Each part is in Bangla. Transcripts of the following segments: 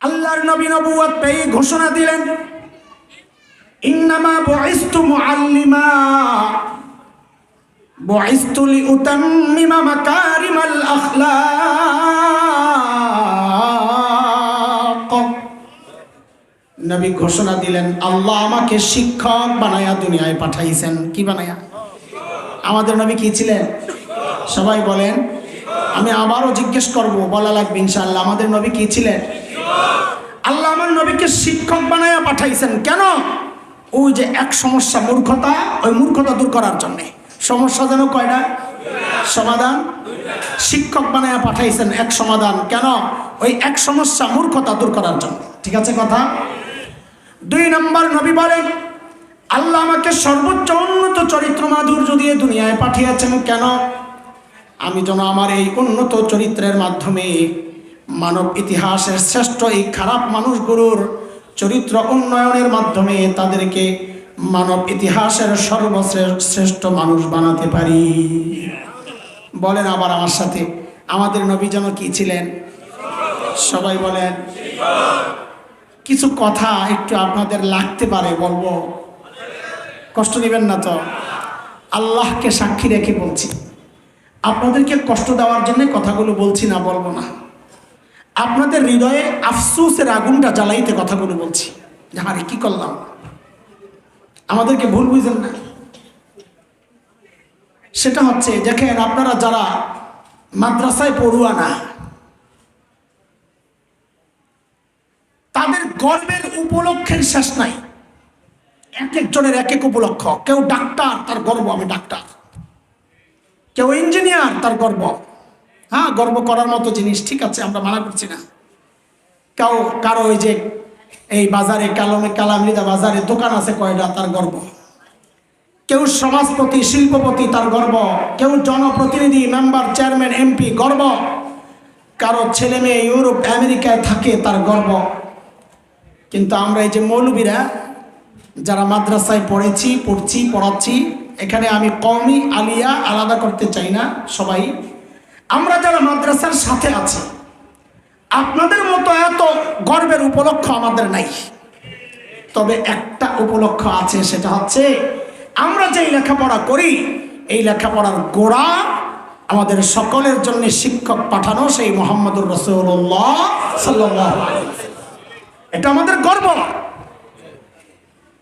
আল্লাহর নবী নবুয়ত পেয়ে ঘোষণা দিলেন, ইন্নামা বুইস্তু মুআল্লিমা, বুইস্তু লিউতাম্মিমা মাকারিমাল আখলাক। নবী ঘোষণা দিলেন, আল্লাহ আমাকে শিক্ষক বানায়া দুনিয়ায় পাঠাইছেন। কি বানায়া? আমাদের নবী কি ছিলেন? সবাই বলেন। আমি আবারও জিজ্ঞেস করব, বলা লাগবে ইনশাআল্লাহ। আমাদের নবী কি ছিলেন? আল্লাহ আমার নবীকে শিক্ষক বানায়া পাঠাইছেন। কেন? ওই যে এক সমস্যা, মূর্খতা, ওই মূর্খতা দূর করার জন্যে। সমস্যা যেন কয়টা সমাধান? শিক্ষক বানায়া পাঠাইছেন এক সমাধান। কেন? ওই এক সমস্যা, মূর্খতা দূর করার জন্য। ঠিক আছে কথা? দুই নম্বর নবী বলেন, আল্লাহ আমাকে সর্বোচ্চ উন্নত চরিত্র মাধুর্য দিয়ে দুনিয়ায় পাঠিয়েছেন, কেন? আমি যেন আমার এই উন্নত চরিত্রের মাধ্যমে মানব ইতিহাসের শ্রেষ্ঠ এই খারাপ মানুষগুলোর চরিত্র উন্নয়নের মাধ্যমে তাদেরকে মানব ইতিহাসের সর্বশ্রেষ্ঠ মানুষ বানাতে পারি। বলেন আবার আমার সাথে, আমাদের নবী যেন কি ছিলেন? সবাই বলেন, কিছু কথা একটু আপনাদের লাগতে পারে, বলব। কষ্ট নেবেন না তো? আল্লাহকে সাক্ষী রেখে বলছি। আপনাদেরকে কষ্ট দেওয়ার জন্য কথাগুলো বলছি না, বলব না। আপনাদের হৃদয়ে আফসোসের আগুনটা জ্বালাইতে কথাগুলো বলছি। আরে, কি করলাম? আমাদেরকে ভুল বুঝেন না সেটা হচ্ছে, দেখেন আপনারা যারা মাদ্রাসায় পড়ুয়া না, তাদের গর্বের উপলক্ষের শেষ নাই। এক একজনের এক এক উপলক্ষ। কেউ ডাক্তার, তার গর্ব, আমি ডাক্তার। কেউ ইঞ্জিনিয়ার, তার গর্ব। হ্যাঁ গর্ব করার মতো জিনিস, ঠিক আছে, আমরা মানা করছি না। কেউ, কারও ওই যে এই বাজারে কালমে কালামৃদা বাজারে দোকান আছে কয়টা, তার গর্ব। কেউ সমাজপতি, শিল্পপতি, তার গর্ব। কেউ জনপ্রতিনিধি, মেম্বার, চেয়ারম্যান, এমপি, গর্ব। কারও ছেলে মেয়ে ইউরোপ, আমেরিকায় থাকে, তার গর্ব। কিন্তু আমরা এই যে মৌলবীরা, যারা মাদ্রাসায় পড়েছি, পড়ছি, পড়াচ্ছি, এখানে আমি কমই আলিয়া আলাদা করতে চাই না, সবাই। আমরা যারা মাদ্রাসার সাথে আছি, আপনাদের মতো এত গর্বের উপলক্ষ আমাদের নাই। তবে একটা উপলক্ষ আছে, সেটা হচ্ছে আমরা যেই লেখাপড়া করি, এই লেখাপড়ার গোড়া আমাদের সকলের জন্য শিক্ষক পাঠানো সেই মোহাম্মদুর রসুল্লাহ সাল্লাহ এটা আমাদের গর্ব।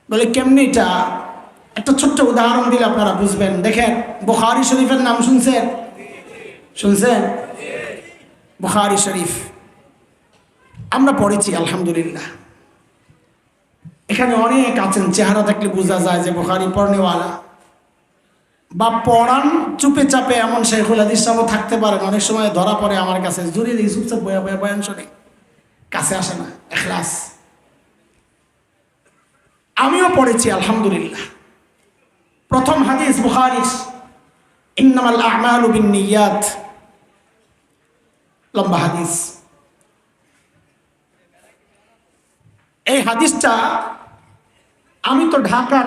বলে কেমনি এটা? একটা ছোট্ট উদাহরণ দিলে আপনারা বুঝবেন। দেখেন, বুখারি শরীফের নাম শুনছেন? শুনছেন? বুখারি শরীফ। আমরা পড়েছি, আলহামদুলিল্লাহ। এখানে অনেক আছেন, চেহারা থাকলে বোঝা যায় যে বুখারি পড়নেওয়ালা। বা পড়ান, চুপে চাপে এমন শেখুল হাদিস সাহেব থাকতে পারেন অনেক সময় ধরা পড়ে আমার কাছে। জুড়ে দিই চুপচাপ বয়া বয়া বয়ান শোনে কাছে আসে না, এখলাস। আমিও পড়েছি, আলহামদুলিল্লাহ। প্রথম হাদিস বুখারিস ইন্নামাল আমালু বিন্নিয়াত লম্বা হাদিস। এই হাদিসটা আমি তো ঢাকার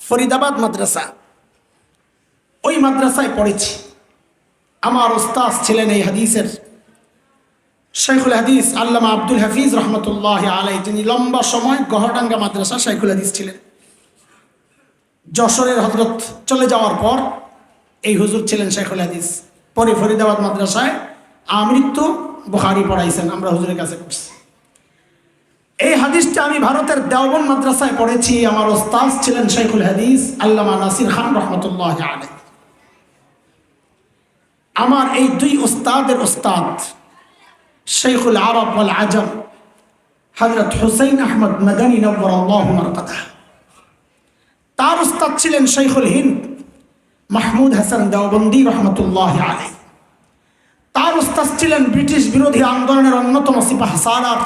ফরিদাবাদ মাদ্রাসা। ওই মাদ্রাসায় পড়েছি। আমার ওস্তাজ ছিলেন এই হাদিসের শেখুল হাদিস আল্লামা আব্দুল হাফিজ রহমতুল্লাহ আলাই যিনি লম্বা সময় গহরডাঙ্গা মাদ্রাসা শেখুল হাদিস ছিলেন। যশোরের হজরত চলে যাওয়ার পর এই হুজুর ছিলেন শেখুল হাদিস। পরে ফরিদাবাদ মাদ্রাসায় আমৃত্যু বুখারি পড়াইছেন, আমরা হুজুরের কাছে করছি এই হাদিসটা আমি ভারতের দেওবন মাদ্রাসায় পড়েছি, আমার ওস্তাজ ছিলেন শেখুল হাদিস, আল্লামা নাসির খান রহমতুল্লাহ আলাই আমার এই দুই ওস্তাদের ওস্তাদ শেখুল আরব ওয়াল আজম হজরত হুসাইন আহমদ মদনী নব্বর আল্লাহ মারকাদা। তার উস্তাদ ছিলেন শেখুল হিন্দ, মাহমুদ হাসান দেওবন্দি রহমতুল্লাহ আলাই তার উস্তাদ ছিলেন ব্রিটিশ বিরোধী আন্দোলনের অন্যতম সিপাহ সালার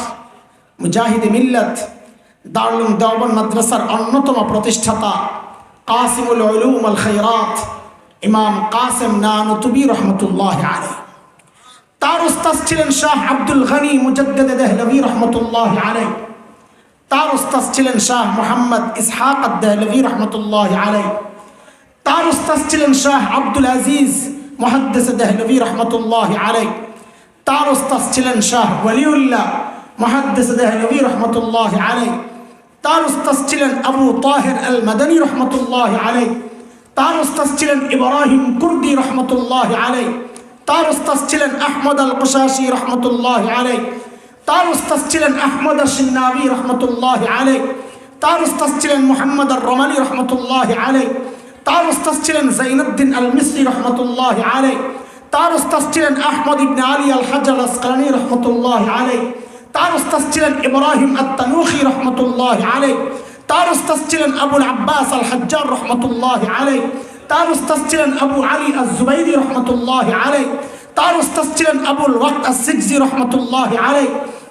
মুজাহিদ মিল্লত দারুল দেওবন মাদ্রাসার অন্যতম প্রতিষ্ঠাতা কাসিমুল উলুম আল খৈরাত ইমাম কাসেম নানুতুবি রহমতুল্লাহ আলাই তার উস্তাদ ছিলেন শাহ আব্দুল গনি মুজদ্দেদ দেহলভি রহমতুল্লাহ আলাই তার উস্তাদ ছিলেন শাহ মোহাম্মদ ইসহাক দেহলভি রহমতুল্লাহ আলাই তার উস্তাদ ছিলেন শাহ আব্দুল আজিজ মহাদ্দেস দেহলভি রহমতুল্লাহ আলাই তার উস্তাদ ছিলেন শাহ ওয়ালিউল্লাহ মহাদ্দেশ দেহলভি রহমতুল্লাহ আলাই তার উস্তাদ ছিলেন আবু তাহের আল মাদানী রহমতুল্লাহ আলাই তার উস্তাদ ছিলেন ইব্রাহিম কুর্দি রহমতুল্লাহ আলাই তার উস্তাদ ছিলেন আহমদ আল কুশাসি রহমতুল্লাহ আলাই তার উস্তাদ ছিলেন আহমদ সিন্নাবি রহমতুল্লাহ আলাই তার উস্তাদ ছিলেন মোহাম্মদ আর রমালি রহমতুল্লাহ আলাই তার উস্তাদ ছিলেন জাইনুদ্দিন আল মিসরি রহমতুল্লাহ আলাই তার উস্তাদ ছিলেন আহমদ ইবনে আলী আল হাজার আসকালানি রহমতুল্লাহ আলাই তার উস্তাদ ছিলেন ইব্রাহিম আত্তানুখি রহমতুল্লাহ আলাই তার উস্তাদ ছিলেন আবুল আব্বাস আল হাজ্জার রহমতুল্লাহ আলাই তার উস্তাদ ছিলেন আবু আলী আল জুবাইরি রহমতুল্লাহ আলাই তার উস্তাদ ছিলেন আবুল ওয়াক্ত আস সিকজি রহমতুল্লাহ আলাই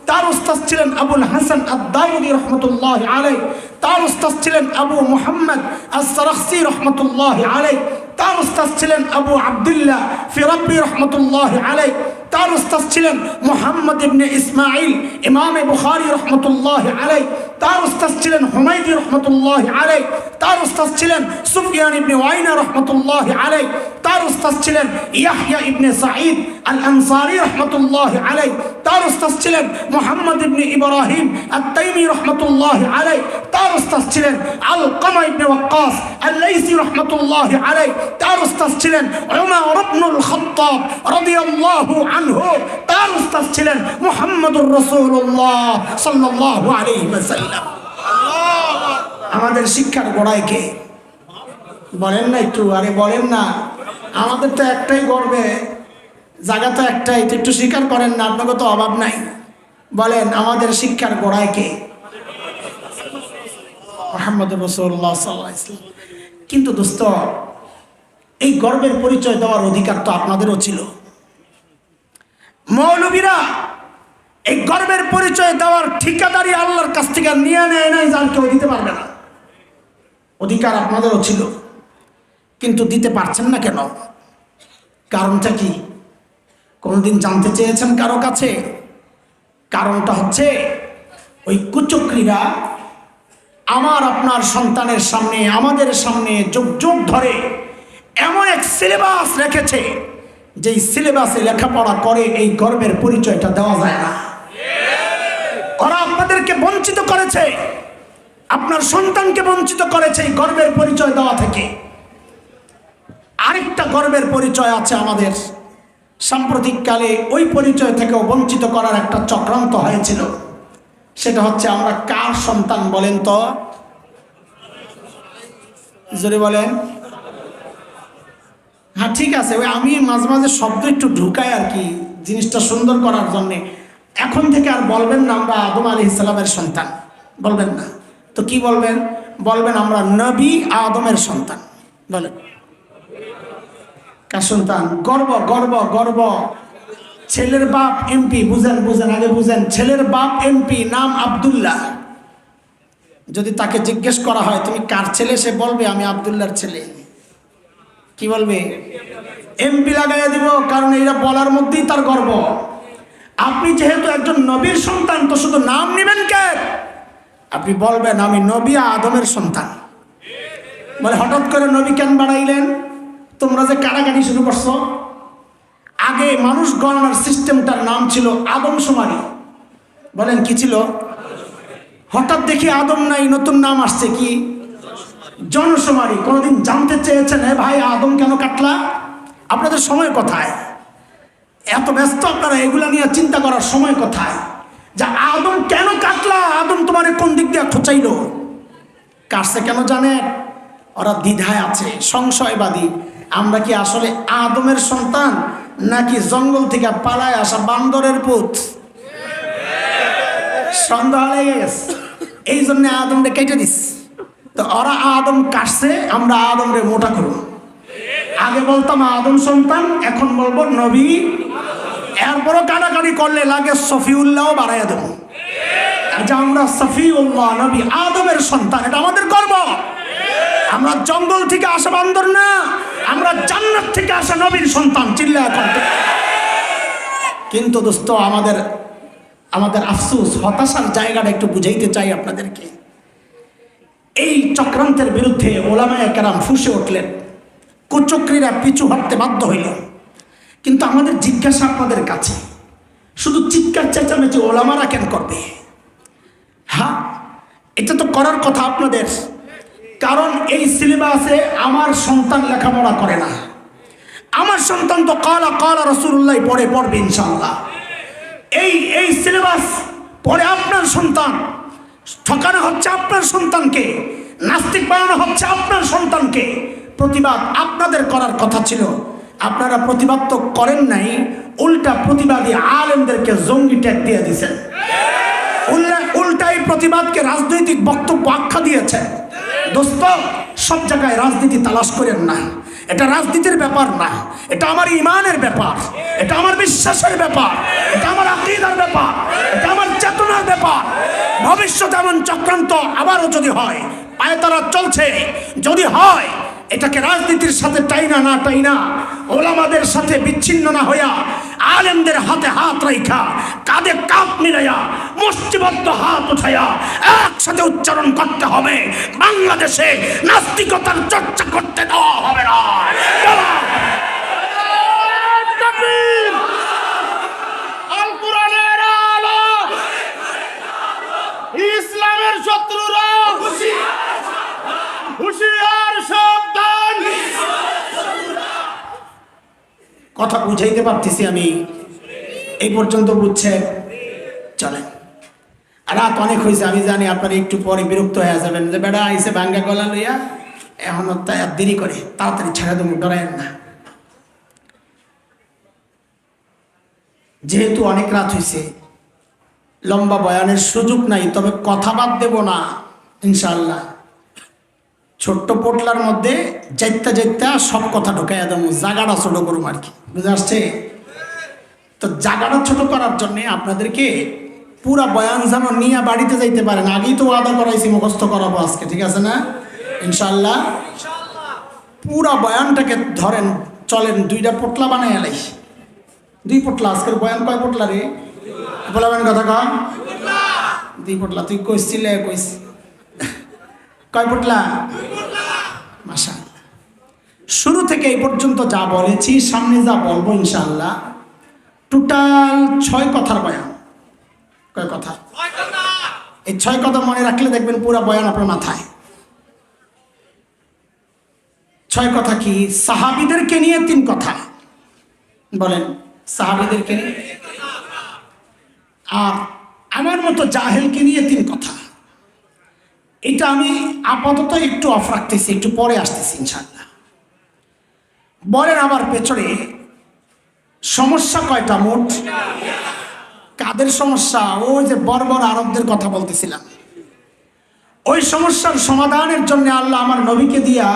তার উস্তাদ ছিলেন আবুল হাসান আদাউদি রহমতুল্লাহ আলাই তার উস্তাদ ছিলেন আবু মুহাম্মদ আসরাখসি রহমতুল্লাহ আলাই তার উস্তাদ ছিলেন আবু আবদুল্লাহ ফিরাব্বি রহমতুল্লাহ আলাই তার উস্তাদ ছিলেন মোহাম্মদ ইবনে ইসমাইল ইমামে বুখারি রহমতুল্লাহ আলাই তার উস্তাদ ছিলেন হুমায়দি রহমতুল্লাহ আলাই তার উস্তাদ ছিলেন সুফিয়ান ইবনে ওয়াইনা রহমতুল্লাহ আলাই তার উস্তাদ ছিলেন ইয়াহইয়া ইবনে সাঈদ আল আনসারি রহমতুল্লাহ আলাই তার উস্তাদ ছিলেন মোহাম্মদ ইবনে ইব্রাহিম আত-তাইমি রহমতুল্লাহ আলাই তার উস্তাদ ছিলেন আল কামা ইবনে ওয়াক্কাস আল-লাইসি রহমতুল্লাহ আলাই তার উস্তাদ ছিলেন উমর ইবনুল খাত্তাব রাদিয়াল্লাহু আনহু তার উস্তাদ ছিলেন মুহাম্মদুর রাসূলুল্লাহ সাল্লাল্লাহু আলাইহি ওয়াসাল্লাম। আমাদের শিক্ষার গোড়ায় কে? বলেন না একটু, আরে বলেন না। আমাদের তো একটাই গর্বে, জায়গা তো একটাই, তো একটু স্বীকার করেন না, আপনাকে তো অভাব নাই। বলেন, আমাদের শিক্ষার গোড়ায় কে? মোহাম্মদ রসুল্লাহ সাল্লাহ কিন্তু দোস্ত, এই গর্বের পরিচয় দেওয়ার অধিকার তো আপনাদেরও ছিল। মৌলবীরা এই গর্বের পরিচয় দেওয়ার ঠিকাদারি আল্লাহর কাছ থেকে নিয়ে নেয় নাই যার কেউ দিতে পারবে না। অধিকার আপনাদেরও ছিল, কিন্তু দিতে পারছেন না কেন? কারণটা কি? কোনোদিন জানতে চেয়েছেন কারও কাছে? কারণটা হচ্ছে ওই কুচক্রীরা আমার আপনার সন্তানের সামনে, আমাদের সামনে যুগ যুগ ধরে এমন এক সিলেবাস রেখেছে যেই সিলেবাসে লেখাপড়া করে, এই গর্বের পরিচয়টা দেওয়া যায় না। ওরা আপনাদেরকে বঞ্চিত করেছে। আপনার সন্তানকে বঞ্চিত করেছে এই গর্বের পরিচয় দেওয়া থেকে। আরেকটা গর্বের পরিচয় আছে আমাদের। সাম্প্রতিককালে ওই পরিচয় থেকেও বঞ্চিত করার একটা চক্রান্ত হয়েছিল। সেটা হচ্ছে আমরা কার সন্তান বলেন তো? জোরে বলেন। হ্যাঁ ঠিক আছে, ওই আমি মাঝে মাঝে শব্দ একটু ঢুকাই আর কি, জিনিসটা সুন্দর করার জন্যে। এখন থেকে আর বলবেন না আমরা আদম আলী ইসলামের সন্তান, বলবেন না। তো কি বলবেন? বলবেন আমরা নবী আদমের সন্তান, বলেন। কার সন্তান? গর্ব গর্ব গর্ব। ছেলের বাপ এমপি, বুঝেন বুঝেন, আগে বুঝেন। ছেলের বাপ এমপি, নাম আবদুল্লাহ। যদি তাকে জিজ্ঞেস করা হয়, তুমি কার ছেলে? সে বলবে, আমি আবদুল্লাহর ছেলে। কি বলবে? এমপি লাগাইয়া দিব, কারণ এইটা বলার মধ্যেই তার গর্ব। আপনি যেহেতু একজন নবীর সন্তান, তো শুধু নাম নেবেন কে? আপনি বলবেন, আমি নবী আদমের সন্তান। বলে হঠাৎ করে নবী কেন বাড়াইলেন? তোমরা যে কাটাকাটি শুরু করছ? আগে মানুষ গণনার সিস্টেমটার নাম ছিল আদমশুমারি বলেন, কি ছিল? হঠাৎ দেখি আদম নাই, নতুন নাম আসছে, কি? জনশুমারি, কোনোদিন জানতে চেয়েছেন হে ভাই, আদম কেন কাটলা? আপনাদের সময় কোথায়? এত ব্যস্ত আপনারা, এগুলা নিয়ে চিন্তা করার সময় কোথায়? যে আদম কেন কাটলা? আদম তোমার কোন দিক দিয়ে ঠোঁচাইল কাটছে কেন জানেন ওরা দ্বিধায় আছে, সংশয়বাদী। আমরা কি আসলে আদমের সন্তান, নাকি জঙ্গল থেকে পালায় আসা বান্দরের পুত? সন্দেহ লেগে গেছে। এই জন্য আদমটা কেটে দিস তো ওরা আদম কাটছে, আমরা আদমরে মোটা করব। আগে বলতাম আদম সন্তান, এখন বলব নবী। এরপরও কাটাকাটি করলে লাগে সফিউল্লাহ বাড়াইয়া দেবো। যে আমরা সফিউল্লাহ নবী, আদমের সন্তান, এটা আমাদের গর্ব। আমরা জঙ্গল থেকে আসা বান্দর না, আমরা জান্নাত থেকে আসা নবীর সন্তান চিল্লা করতে কিন্তু দোস্ত, আমাদের আমাদের আফসুস, হতাশার জায়গাটা একটু বুঝাইতে চাই আপনাদেরকে। এই চক্রান্তের বিরুদ্ধে ওলামায় কেরাম ফুসে উঠলেন। কুচক্রীরা পিছু হাঁটতে বাধ্য হইল। কিন্তু আমাদের জিজ্ঞাসা আপনাদের কাছে, শুধু চিৎকার চেঁচামেচি ওলামারা কেন করবে? হ্যাঁ এটা তো করার কথা আপনাদের। কারণ এই সিলেবাসে আমার সন্তান লেখাপড়া করে না। আমার সন্তান তো কালা কালা রসুল্লাহ পড়ে পড়বে ইনশাল্লাহ এই এই সিলেবাস পরে আপনার সন্তান। ঠকানো হচ্ছে আপনার সন্তানকে, নাস্তিক বানানো হচ্ছে আপনার সন্তানকে। প্রতিবাদ আপনাদের করার কথা ছিল। আপনারা প্রতিবাদ তো করেন নাই, উল্টা প্রতিবাদী আলেমদেরকে জঙ্গি ট্যাগ দিয়ে দিয়েছেন। উল্লা- উল্টাই প্রতিবাদকে রাজনৈতিক বক্তব্য আখ্যা দিয়েছে দোস্ত, সব জায়গায় রাজনীতি তালাশ করেন না। এটা রাজনীতির ব্যাপার না, এটা আমার ইমানের ব্যাপার, এটা আমার বিশ্বাসের ব্যাপার, এটা আমার আকিদার ব্যাপার, এটা আমার চেতনার ব্যাপার। ভবিষ্যতে এমন চক্রান্ত আবারও যদি হয় পায়ে তারা চলছে। যদি হয়, এটাকে রাজনীতির সাথে টাইনা না টাইনা, ওলামাদের সাথে বিচ্ছিন্ন না হইয়া আলেমদের হাতে হাত রাইখা কাঁধে কাঁধ মিলাইয়া মুষ্টিবদ্ধ হাত উঠাইয়া একসাথে উচ্চারণ করতে হবে। বাংলাদেশে নাস্তিকতার চর্চা করতে দেওয়া হবে না। ইসলামের শত্রুরা হুশিয়ার সাবধান কথা বুঝাইতে পারতেছি আমি। এই পর্যন্ত বুঝছেন চলেন। রাত অনেক হয়েছে আমি জানি আপনারা একটু পরে বিরক্ত হয়ে যাবেন। যে বেড়া, আইসে ভাঙ্গা গলা লইয়া এখন আর দেরি করে, তাড়াতাড়ি ছেড়ে দেবো, ডরায়েন না। যেহেতু অনেক রাত হয়েছে লম্বা বয়ানের সুযোগ নাই, তবে কথা বাদ দেব না ইনশাল্লাহ ছোট্ট পোটলার মধ্যে যাইতা যাইতা সব কথা ঢুকাইয়া দেবো জাগাটা ছোট করুম আর কি। বুঝে আসছে? তো জাগাটা ছোট করার জন্যে আপনাদেরকে পুরা বয়ান যেন নিয়ে বাড়িতে যাইতে পারেন। আগেই তো ওয়াদা করাইছি, মুখস্থ করাবো আজকে, ঠিক আছে না? ইনশাল্লাহ পুরা বয়ানটাকে ধরেন, চলেন, দুইটা পোটলা বানাই এলাই দুই পোটলা, আজকের বয়ান কয় পোটলা রে? বলাবেন কথা কম দুই পোটলা। তুই কইছিলে কইস। কয় পোটলা? শুরু থেকে এই পর্যন্ত যা বলেছি সামনে যা বলব ইনশাল্লাহ টোটাল ছয় কথার বয়ান। কয় কথা? এই ছয় কথা মনে রাখলে দেখবেন পুরা বয়ান আপনার মাথায়। ছয় কথা কি? সাহাবিদেরকে নিয়ে তিন কথা। বলেন সাহাবিদেরকে নিয়ে? আর আমার মতো জাহেলকে নিয়ে তিন কথা। এটা আমি আপাতত একটু অফ রাখতেছি একটু পরে আসতেছি ইনশাল্লাহ বলেন আমার পেছনে, সমস্যা কয়টা মোট? কাদের সমস্যা? ওই যে বর্বর আরবদের কথা বলতেছিলাম। ওই সমস্যার সমাধানের জন্য আল্লাহ আমার নবীকে দিয়া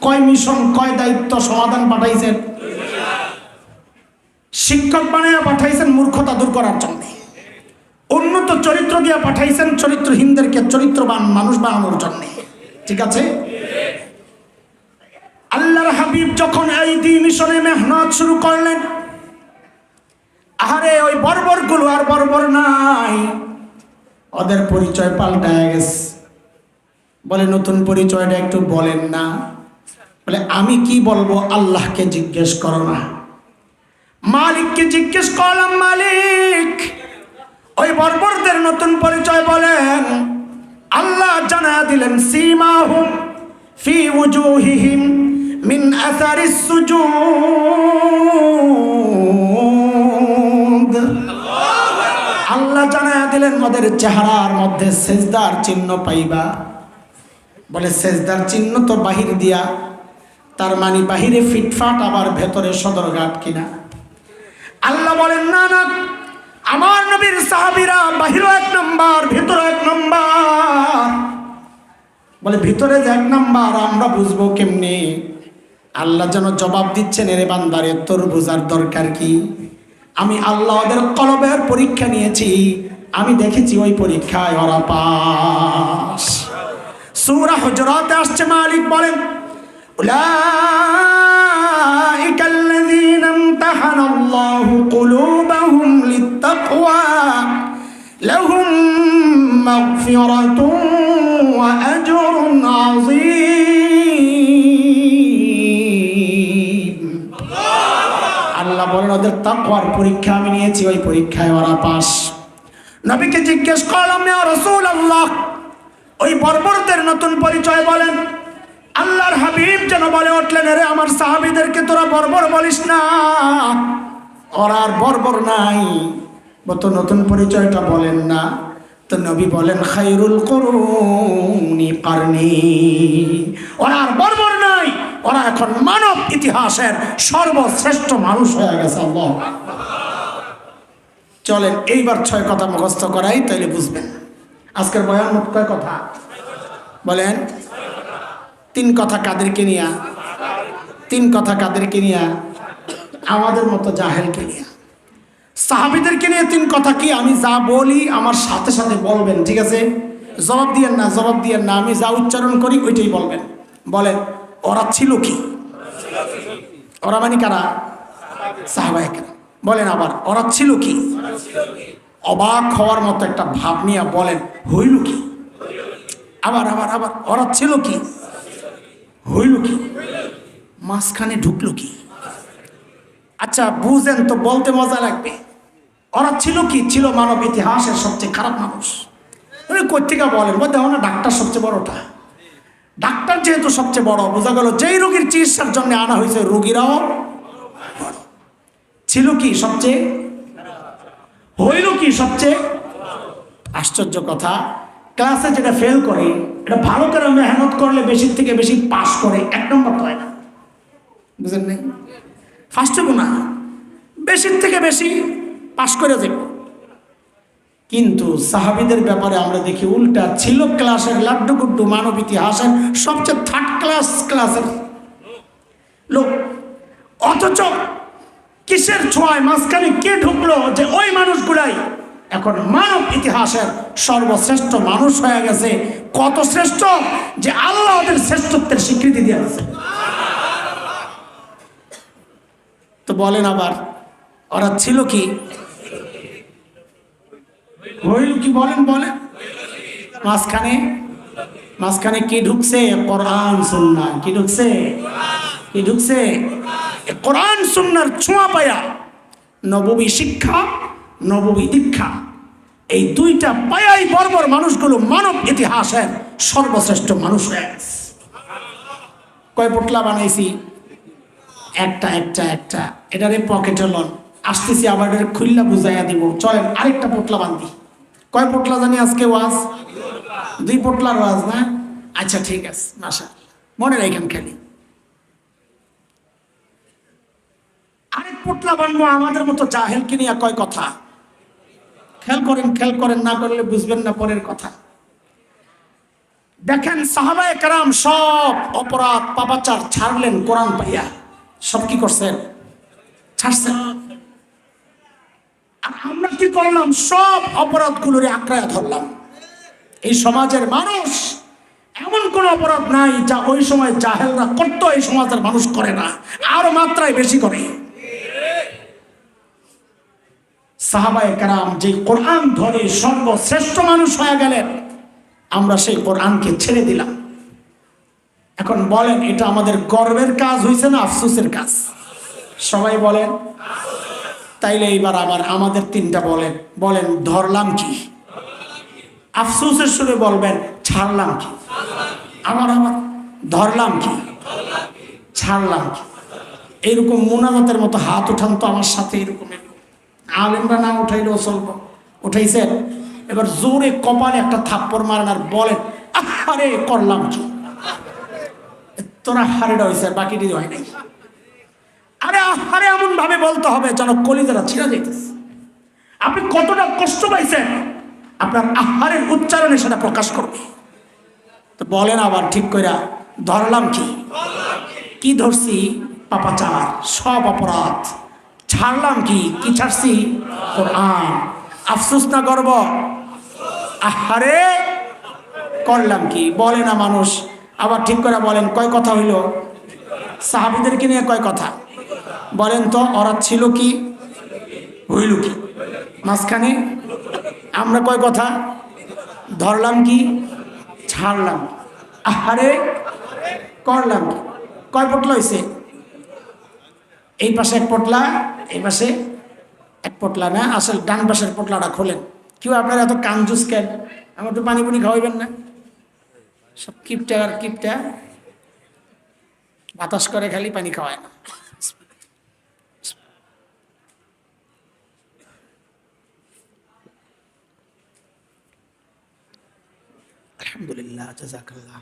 কয় মিশন, কয় দায়িত্ব সমাধান পাঠাইছেন? শিক্ষক বানাইয়া পাঠাইছেন মূর্খতা দূর করার জন্য। উন্নত চরিত্র দিয়া পাঠাইছেন চরিত্রহীনদেরকে চরিত্রবান মানুষ বানানোর জন্য। ঠিক আছে? আল্লাহর হাবিব যখন এই দুই মিশনে মেহনত শুরু করলেন, আহারে ওই বর্বরগুলো আর বর্বর নাই। ওদের পরিচয় পাল্টায় গেছে। বলে, নতুন পরিচয়টা একটু বলেন না। বলে, আমি কি বলব? আল্লাহকে জিজ্ঞেস করো না। মালিককে জিজ্ঞেস করলাম, মালিক, ওই বর্বরদের নতুন পরিচয় বলেন। আল্লাহ জানা দিলেন সীমা হুম ফি উজুহিহিম। মিন আসারিস সুজুদ। আল্লাহ জানা দিলেন, ওদের চেহারার মধ্যে সেজদার চিহ্ন পাইবা। বলে, সেজদার চিহ্ন তো বাহির দিয়া, তার মানে বাহিরে ফিটফাট আবার ভেতরে সদরঘাট কিনা। আল্লাহ বলেন, না না, আমার নবীর সাহাবিরা বাহিরও এক নাম্বার, ভিতরে এক নাম্বার। বলে, ভিতরে যে এক নাম্বার, আমরা বুঝব কেমনি? আল্লাহ যেন জবাব দিচ্ছেন এরে বান্দারে তোর বোঝার দরকার কি আমি আল্লাহ ওদের কলবের পরীক্ষা নিয়েছি আমি দেখেছি ওই পরীক্ষায় ওরা পাস সূরা হুজরাতে আসছে মালিক বলেন أولئك الذين امتحن الله قلوبهم للتقوى لهم مغفرة وأجر عظيم ওদের তাকওয়ার পরীক্ষা আমি নিয়েছি, ওই পরীক্ষায় ওরা পাস। নবীকে জিজ্ঞেস করলাম রসুল আল্লাহ ওই বর্বরদের নতুন পরিচয় বলেন। আল্লাহর হাবিব যেন বলে উঠলেন রে আমার সাহাবিদেরকে তোরা বর্বর বলিস না। ওরা আর বর্বর নাই। তো নতুন পরিচয়টা বলেন না। তো নবী বলেন খাইরুল করুনি কারণি ওরা আর বর্বর ওরা এখন মানব ইতিহাসের সর্বশ্রেষ্ঠ মানুষ হয়ে গেছে, আল্লাহ। চলেন, এইবার ছয় কথা মুখস্থ করাই, তাইলে বুঝবেন। আজকের বয়ান মোট কয় কথা? বলেন। তিন কথা কাদেরকে নিয়া? তিন কথা কাদেরকে নিয়া? আমাদের মতো জাহেলকে নিয়া। সাহাবিদেরকে নিয়ে তিন কথা কি? আমি যা বলি, আমার সাথে সাথে বলবেন, ঠিক আছে? জবাব দিয়েন না, জবাব দিয়েন না, আমি যা উচ্চারণ করি, ওইটাই বলবেন। বলেন। ওরা ছিল কি? ওরা মানে কারা? সাহাবায় বলেন আবার, ওরা ছিল কি? অবাক হওয়ার মতো একটা ভাব নিয়ে বলেন, হইল কি? আবার আবার আবার, ওরা ছিল কি? হইল কি? মাঝখানে ঢুকলো কি? আচ্ছা বুঝেন তো, বলতে মজা লাগবে। ওরা ছিল কি? ছিল মানব ইতিহাসের সবচেয়ে খারাপ মানুষ। কোথেকে বলেন? বলতে না, ডাক্তার সবচেয়ে বড়টা ডাক্তার যেহেতু সবচেয়ে বড়, বোঝা গেল যেই রোগীর চিকিৎসার জন্য আনা হয়েছে রোগীরাও ছিল কি সবচেয়ে? হইল কি সবচেয়ে? আশ্চর্য কথা, ক্লাসে যেটা ফেল করে, এটা ভালো করে মেহনত করলে বেশি থেকে বেশি পাস করে, এক নম্বর তো হয় না। বুঝলেন ফার্স্ট না বেশির থেকে বেশি পাশ করে দেব কিন্তু সাহাবিদের ব্যাপারে আমরা দেখি উল্টা। ছিল ক্লাসের লাড্ডু গুড্ডু মানব ইতিহাসের সবচেয়ে থার্ড ক্লাস ক্লাসের লোক। অথচ কিসের ছোঁয়ায় মাঝখানে কে ঢুকলো যে ওই মানুষগুলাই? এখন মানব ইতিহাসের সর্বশ্রেষ্ঠ মানুষ হয়ে গেছে। কত শ্রেষ্ঠ? যে আল্লাহ ওদের শ্রেষ্ঠত্বের স্বীকৃতি দিয়েছে। তো বলেন আবার, ওরা ছিল কি? হইল কি বলেন বলেন। মাঝখানে মাঝখানে কি ঢুকছে? কোরআন সুন্না কি ঢুকছে? কি ঢুকছে? কোরআন সুন্নার ছোঁয়া পায়া। নববী শিক্ষা, নববী দীক্ষা। এই দুইটা পায়াই বর্বর মানুষগুলো মানব ইতিহাসের সর্বশ্রেষ্ঠ মানুষ হয়ে কয় পোটলা বানাইছি? একটা একটা একটা। এটারে পকেটে লন। আসতেছি আবার খুললা বুঝাইয়া দিব। চলেন, আরেকটা পোটলা বান্ধি কয় পোটলা জানি আজকে ওয়াজ? দুই পোটলার ওয়াজ না? আচ্ছা ঠিক আছে মাসা মনে রাখেন খালি। আরেক পোটলা বানবো, আমাদের মতো জাহেলকে নিয়ে কয় কথা? খেল করেন খেল করেন, না করলে বুঝবেন না পরের কথা। দেখেন সাহাবায়ে কারাম সব অপরাধ, পাপাচার ছাড়লেন কোরআন পাইয়া। সব কি করছেন? ছাড়ছেন। আমরা কি করলাম? সব অপরাধগুলোরে আঁকড়ায় ধরলাম। এই সমাজের মানুষ এমন কোন অপরাধ নাই যা ওই সময় জাহেলরা করতো, এই সমাজের মানুষ করে না। আরও মাত্রায় বেশি করে। সাহাবায়ে কারাম যে কোরআন ধরে সর্বশ্রেষ্ঠ মানুষ হয়ে গেলেন, আমরা সেই কোরআনকে ছেড়ে দিলাম। এখন বলেন, এটা আমাদের গর্বের কাজ হয়েছে না আফসোসের কাজ? সবাই বলেন তাইলে এইবার আবার আমাদের তিনটা বলেন। বলেন, ধরলাম কি? আফসোসের সুরে বলবেন, ছাড়লাম কি? আমার আমার ধরলাম কি? ছাড়লাম কি? এইরকম মোনাজাতের মতো হাত উঠান তো আমার সাথে এরকম এরকম। আলেমরা না উঠাইলেও চলবো। উঠাইছেন? এবার জোরে কপালে একটা থাপ্পড় মারেন আর বলেন আরে করলাম কি? তোরা হারেটা হয়েছে বাকিটি হয় নাই। এমন ভাবে বলতে হবে যেন কলিজারা ছিঁড়া যাইতেছে। আপনি কতটা কষ্ট পাইছেন, আপনার আহারের উচ্চারণে সেটা প্রকাশ করবে তো বলেন আবার ঠিক কইরা, ধরলাম কি? কি ধরছি? পাপাচার সব অপরাধ। ছাড়লাম কি? কি ছাড়ছি? কোরআন। আফসোস না করব? আহারে করলাম কি? বলে না মানুষ। আবার ঠিক করে বলেন, কয় কথা হইল? সাহাবিদেরকে নিয়ে কয় কথা? বলেন তো, ওরা ছিল কি? হইল কি? মাঝখানে আমরা কয় কথা? ধরলাম কি? ছাড়লাম। আহারে, করলাম কি? কয় পটলা হয়েছে এই পাশে এক পটলা, এই পাশে এক পটলা না, আসল ডান পাশের পটলাটা খোলেন। কেউ আপনারা এত কাঞ্জুস কেন আমার তো পানি পুনি খাওয়াইবেন না। সব কিপটা আর কিপটা। বাতাস করে খালি পানি খাওয়ায়। না আলহামদুলিল্লাহ জাজাকাল্লাহ